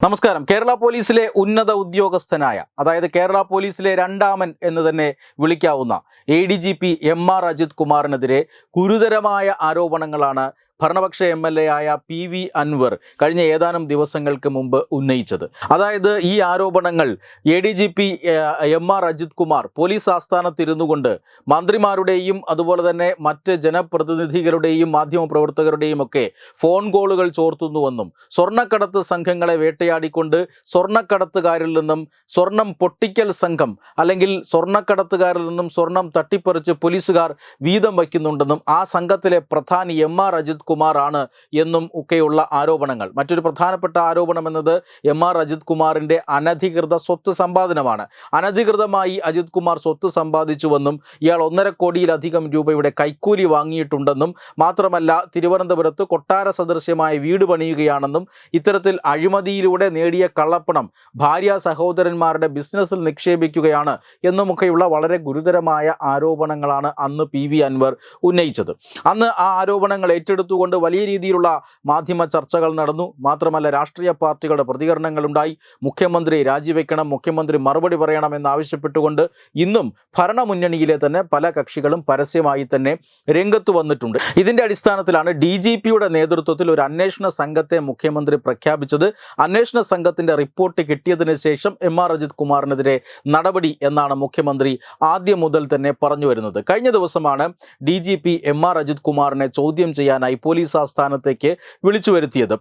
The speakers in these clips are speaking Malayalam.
നമസ്കാരം. കേരള പോലീസിലെ ഉന്നത ഉദ്യോഗസ്ഥനായ അതായത് കേരള പോലീസിലെ രണ്ടാമൻ എന്ന് തന്നെ വിളിക്കാവുന്ന A D G P M R Ajith കുമാറിനെതിരെ ഗുരുതരമായ ആരോപണങ്ങളാണ് ഭരണപക്ഷ എം എൽ എ ആയ പി വി അൻവർ കഴിഞ്ഞ ഏതാനും ദിവസങ്ങൾക്ക് മുമ്പ് ഉന്നയിച്ചത്. അതായത് ഈ ആരോപണങ്ങൾ A D G P M R Ajith Kumar police ആസ്ഥാനത്തിരുന്നു കൊണ്ട് മന്ത്രിമാരുടെയും അതുപോലെ തന്നെ മറ്റ് ജനപ്രതിനിധികളുടെയും മാധ്യമപ്രവർത്തകരുടെയും ഒക്കെ ഫോൺ കോളുകൾ ചോർത്തുന്നുവെന്നും സ്വർണക്കടത്ത് സംഘങ്ങളെ വേട്ടയാടിക്കൊണ്ട് സ്വർണക്കടത്തുകാരിൽ നിന്നും സ്വർണം പൊട്ടിക്കൽ സംഘം അല്ലെങ്കിൽ സ്വർണക്കടത്തുകാരിൽ നിന്നും സ്വർണം തട്ടിപ്പറിച്ച് പോലീസുകാർ വീതം വയ്ക്കുന്നുണ്ടെന്നും ആ സംഘത്തിലെ പ്രധാനി എം ആർ അജിത് കുമാർ ആണ് എന്നും ഒക്കെയുള്ള ആരോപണങ്ങൾ. മറ്റൊരു പ്രധാനപ്പെട്ട ആരോപണം എന്നത് എം ആർ അജിത് കുമാറിന്റെ അനധികൃത സ്വത്ത് സമ്പാദനമാണ്. അനധികൃതമായി അജിത് കുമാർ സ്വത്ത് സമ്പാദിച്ചുവെന്നും ഇയാൾ ഒന്നര കോടിയിലധികം രൂപയുടെ കൈക്കൂലി വാങ്ങിയിട്ടുണ്ടെന്നും മാത്രമല്ല തിരുവനന്തപുരത്ത് കൊട്ടാര സദൃശ്യമായ വീട് പണിയുകയാണെന്നും ഇത്തരത്തിൽ അഴിമതിയിലൂടെ നേടിയ കള്ളപ്പണം ഭാര്യ സഹോദരന്മാരുടെ ബിസിനസ്സിൽ നിക്ഷേപിക്കുകയാണ് എന്നുമൊക്കെയുള്ള വളരെ ഗുരുതരമായ ആരോപണങ്ങളാണ് അന്ന് പി വി അൻവർ ഉന്നയിച്ചത്. അന്ന് ആ ആരോപണങ്ങൾ ഏറ്റെടുത്തുകൊണ്ട് വലിയ രീതിയിലുള്ള മാധ്യമ ചർച്ചകൾ നടന്നു. മാത്രമല്ല രാഷ്ട്രീയ പാർട്ടികളുടെ പ്രതികരണങ്ങളുണ്ടായി. മുഖ്യമന്ത്രി രാജിവെക്കണം മുഖ്യമന്ത്രി മറുപടി പറയണം എന്നാവശ്യപ്പെട്ടുകൊണ്ട് ഇന്നും ഭരണമുന്നണിയിലെ തന്നെ പല കക്ഷികളും പരസ്യമായി തന്നെ രംഗത്ത് വന്നിട്ടുണ്ട്. ഇതിന്റെ അടിസ്ഥാനത്തിലാണ് ഡി ജി പിയുടെ നേതൃത്വത്തിൽ ഒരു അന്വേഷണ സംഘത്തെ മുഖ്യമന്ത്രി പ്രഖ്യാപിച്ചത്. അന്വേഷണ സംഘത്തിന്റെ റിപ്പോർട്ട് കിട്ടിയതിന് ശേഷം എം ആർ അജിത് കുമാറിനെതിരെ നടപടി എന്നാണ് മുഖ്യമന്ത്രി ആദ്യം മുതൽ തന്നെ പറഞ്ഞു വരുന്നത്. കഴിഞ്ഞ ദിവസമാണ് D G P M R Ajith കുമാറിനെ ചോദ്യം ചെയ്യാനായി പോലീസ് ആസ്ഥാനത്തേക്ക് വിളിച്ചു വരുത്തിയത്.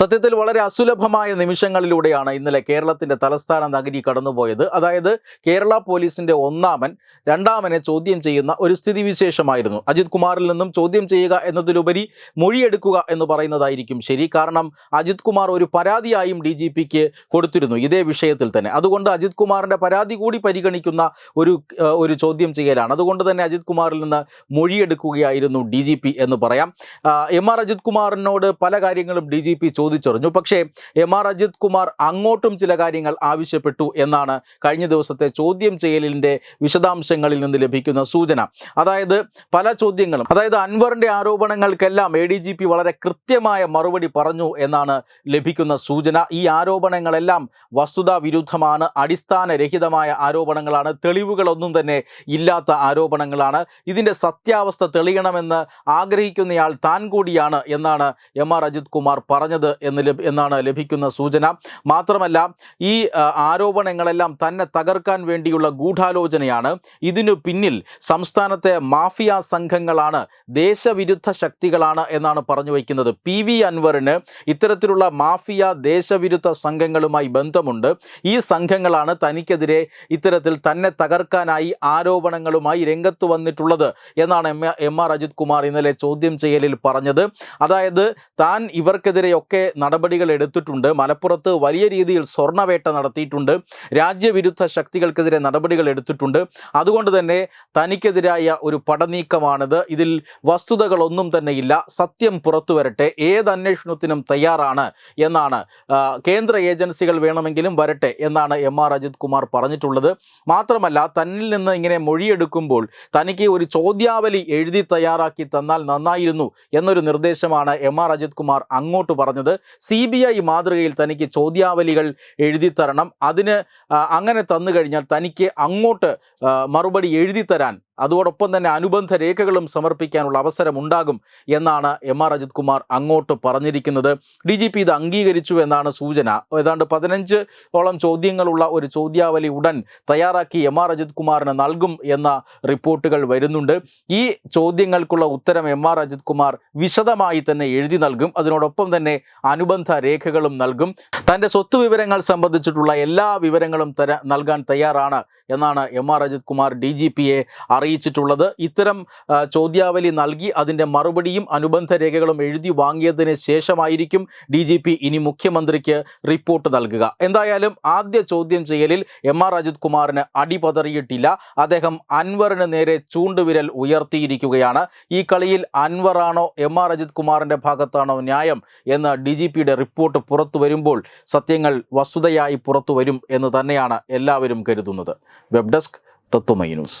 സത്യത്തിൽ വളരെ അസുലഭമായ നിമിഷങ്ങളിലൂടെയാണ് ഇന്നലെ കേരളത്തിന്റെ തലസ്ഥാന നഗരി കടന്നുപോയത്. അതായത് കേരള പോലീസിന്റെ ഒന്നാമൻ രണ്ടാമനെ ചോദ്യം ചെയ്യുന്ന ഒരു സ്ഥിതിവിശേഷമായിരുന്നു. അജിത് കുമാറിൽ നിന്നും ചോദ്യം ചെയ്യുക എന്നതിലുപരി മൊഴിയെടുക്കുക എന്ന് പറയുന്നതായിരിക്കും ശരി. കാരണം അജിത് കുമാർ ഒരു പരാതിയായും ഡി ജി പിക്ക് കൊടുത്തിരുന്നു ഇതേ വിഷയത്തിൽ തന്നെ. അതുകൊണ്ട് അജിത് കുമാറിന്റെ പരാതി കൂടി പരിഗണിക്കുന്ന ഒരു ഒരു ചോദ്യം ചെയ്യലാണ്. അതുകൊണ്ട് തന്നെ അജിത് കുമാറിൽ നിന്ന് മൊഴിയെടുക്കുകയായിരുന്നു ഡി എന്ന് പറയാം. എം ആർ അജിത് കുമാറിനോട് പല കാര്യങ്ങളും ഡി ജി പി ചോദിച്ചറിഞ്ഞു. പക്ഷേ എം ആർ അജിത് കുമാർ അങ്ങോട്ടും ചില കാര്യങ്ങൾ ആവശ്യപ്പെട്ടു എന്നാണ് കഴിഞ്ഞ ദിവസത്തെ ചോദ്യം ചെയ്യലിന്റെ വിശദാംശങ്ങളിൽ നിന്ന് ലഭിക്കുന്ന സൂചന. അതായത് പല ചോദ്യങ്ങളും അതായത് അൻവറിന്റെ ആരോപണങ്ങൾക്കെല്ലാം എ ഡി ജി പി വളരെ കൃത്യമായ മറുപടി പറഞ്ഞു എന്നാണ് ലഭിക്കുന്ന സൂചന. ഈ ആരോപണങ്ങളെല്ലാം വസ്തുതാ വിരുദ്ധമാണ് അടിസ്ഥാനരഹിതമായ ആരോപണങ്ങളാണ് തെളിവുകളൊന്നും തന്നെ ഇല്ലാത്ത ആരോപണങ്ങളാണ്. ഇതിന്റെ സത്യാവസ്ഥ തെളിയണമെന്ന് ആഗ്രഹിക്കുന്നയാൾ താൻ കൂടിയാണ് എന്നാണ് എം ആർ അജിത് കുമാർ പറഞ്ഞത് എന്ന് എന്നാണ് ലഭിക്കുന്ന സൂചന. മാത്രമല്ല ഈ ആരോപണങ്ങളെല്ലാം തന്നെ തകർക്കാൻ വേണ്ടിയുള്ള ഗൂഢാലോചനയാണ്. ഇതിനു പിന്നിൽ സംസ്ഥാനത്തെ മാഫിയ സംഘങ്ങളാണ് ദേശവിരുദ്ധ ശക്തികളാണ് എന്നാണ് പറഞ്ഞു വയ്ക്കുന്നത്. പി വി അൻവറിന് ഇത്തരത്തിലുള്ള മാഫിയ ദേശവിരുദ്ധ സംഘങ്ങളുമായി ബന്ധമുണ്ട്. ഈ സംഘങ്ങളാണ് തനിക്കെതിരെ ഇത്തരത്തിൽ തന്നെ തകർക്കാനായി ആരോപണങ്ങളുമായി രംഗത്ത് വന്നിട്ടുള്ളത് എന്നാണ് എം ആർ അജിത് കുമാർ ഇന്നലെ ചോദ്യം ചെയ്യലിൽ പറഞ്ഞത്. അതായത് താൻ ഇവർക്കെതിരെയൊക്കെ നടപടികൾ എടുത്തിട്ടുണ്ട്. മലപ്പുറത്ത് വലിയ രീതിയിൽ സ്വർണവേട്ട നടത്തിയിട്ടുണ്ട്. രാജ്യവിരുദ്ധ ശക്തികൾക്കെതിരെ നടപടികൾ എടുത്തിട്ടുണ്ട്. അതുകൊണ്ട് തന്നെ തനിക്കെതിരായ ഒരു പടനീക്കമാണിത്. ഇതിൽ വസ്തുതകളൊന്നും തന്നെ ഇല്ല. സത്യം പുറത്തു വരട്ടെ. ഏത് അന്വേഷണത്തിനും തയ്യാറാണ് എന്നാണ് കേന്ദ്ര ഏജൻസികൾ വേണമെങ്കിലും വരട്ടെ എന്നാണ് എം ആർ അജിത് കുമാർ പറഞ്ഞിട്ടുള്ളത്. മാത്രമല്ല തന്നിൽ നിന്ന് ഇങ്ങനെ മൊഴിയെടുക്കുമ്പോൾ തനിക്ക് ഒരു ചോദ്യാവലി എഴുതി തയ്യാറാക്കി തന്നാൽ നന്നായിരുന്നു എന്നൊരു നിർദ്ദേശമാണ് എം ആർ അജിത് കുമാർ അങ്ങോട്ട് പറഞ്ഞത്. സി ബി ഐ മാതൃകയിൽ തനിക്ക് ചോദ്യാവലികൾ എഴുതി തരണം അതിന് അങ്ങനെ തന്നു കഴിഞ്ഞാൽ തനിക്ക് അങ്ങോട്ട് മറുപടി എഴുതി തരാൻ അതോടൊപ്പം തന്നെ അനുബന്ധ രേഖകളും സമർപ്പിക്കാനുള്ള അവസരമുണ്ടാകും എന്നാണ് എം ആർ അജിത് കുമാർ അങ്ങോട്ട് പറഞ്ഞിരിക്കുന്നത്. ഡി ജി പി ഇത് അംഗീകരിച്ചു എന്നാണ് സൂചന. ഏതാണ്ട് പതിനഞ്ച് ഓളം ചോദ്യങ്ങളുള്ള ഒരു ചോദ്യാവലി ഉടൻ തയ്യാറാക്കി എം ആർ അജിത് കുമാറിന് നൽകും എന്ന റിപ്പോർട്ടുകൾ വരുന്നുണ്ട്. ഈ ചോദ്യങ്ങൾക്കുള്ള ഉത്തരം എം ആർ അജിത് കുമാർ വിശദമായി തന്നെ എഴുതി നൽകും. അതിനോടൊപ്പം തന്നെ അനുബന്ധ രേഖകളും നൽകും. തന്റെ സ്വത്ത് വിവരങ്ങൾ സംബന്ധിച്ചിട്ടുള്ള എല്ലാ വിവരങ്ങളും തര നൽകാൻ തയ്യാറാണ് എന്നാണ് M R Ajith Kumar D G പിയെ അറിയിച്ചിട്ടുള്ളത്. ഇത്തരം ചോദ്യാവലി നൽകി അതിന്റെ മറുപടിയും അനുബന്ധ രേഖകളും എഴുതി വാങ്ങിയതിന് ശേഷമായിരിക്കും ഡി ജി പി ഇനി മുഖ്യമന്ത്രിക്ക് റിപ്പോർട്ട് നൽകുക. എന്തായാലും ആദ്യ ചോദ്യം ചെയ്യലിൽ എം ആർ അജിത് കുമാറിന് അടിപതറിയിട്ടില്ല. അദ്ദേഹം അൻവറിന് നേരെ ചൂണ്ടുവിരൽ ഉയർത്തിയിരിക്കുകയാണ്. ഈ കളിയിൽ അൻവറാണോ എം ആർ അജിത് കുമാറിന്റെ ഭാഗത്താണോ ന്യായം എന്ന് ഡി ജി പിയുടെ റിപ്പോർട്ട് പുറത്തു വരുമ്പോൾ സത്യങ്ങൾ വസ്തുതയായി പുറത്തു വരും എന്ന് തന്നെയാണ് എല്ലാവരും കരുതുന്നത്. Web desk Tatwamayi news.